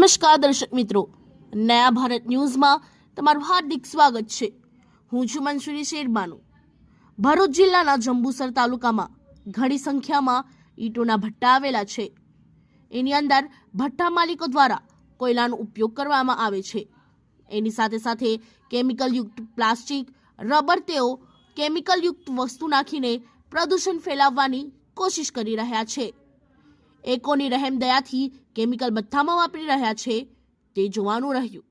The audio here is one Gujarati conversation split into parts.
નમસ્કાર દર્શક મિત્રો. નયા ભારત ન્યૂઝમાં તમારું હાર્દિક સ્વાગત છે. હું છું મંસુરી શેરબાનુ. ભરૂચ જિલ્લાના જંબુસર તાલુકામાં ઘણી સંખ્યામાં ઈંટોના ભઠ્ઠા આવેલા છે. એની અંદર ભઠ્ઠા માલિકો દ્વારા કોયલાનો ઉપયોગ કરવામાં આવે છે. એની સાથે સાથે કેમિકલયુક્ત પ્લાસ્ટિક, રબર તેઓ કેમિકલયુક્ત વસ્તુ નાખીને પ્રદૂષણ ફેલાવવાની કોશિશ કરી રહ્યા છે. એકોની રહેમ દયાથી કેમિકલ બથ્થામાં વાપરી રહ્યા છે, તે જોવાનું રહ્યું.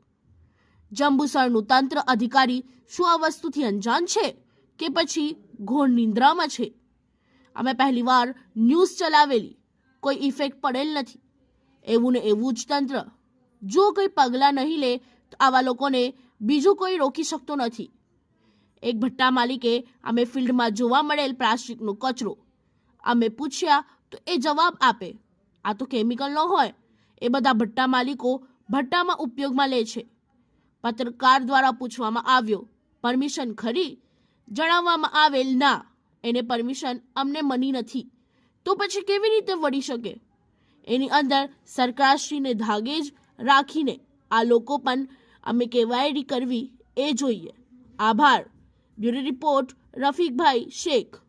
જંબુસરનું તંત્ર અધિકારી શું આ વસ્તુથી અંજાન છે કે પછી ઘોર નિંદ્રામાં છે? અમે પહેલીવાર ન્યૂઝ ચલાવેલી, કોઈ ઇફેક્ટ પડેલ નથી. એવું ને એવું જ તંત્ર. જો કોઈ પગલાં નહીં લે, તો આવા લોકોને બીજું કોઈ રોકી શકતો નથી. એક ભટ્ટા માલિકે અમે ફિલ્ડમાં જોવા મળેલ પ્લાસ્ટિકનો કચરો. અમે પૂછ્યા તો એ જવાબ આપે. આ તો કેમિકલ ન હોય. એ બધા ભટ્ટા માલિકો ભટ્ટામાં ઉપયોગમાં લે છે. પત્રકાર દ્વારા પૂછવામાં આવ્યો પરમિશન ખરી? જણાવવામાં આવેલ, ના, એને પરમિશન અમને મની નથી. તો પછી કેવી રીતે વળી શકે? એની અંદર સરકારશ્રીને ધાગે જ રાખીને આ લોકો પણ અમે કેવાયરી કરવી એ જોઈએ. આભાર. બ્યુરો રિપોર્ટ, રફીકભાઈ શેખ.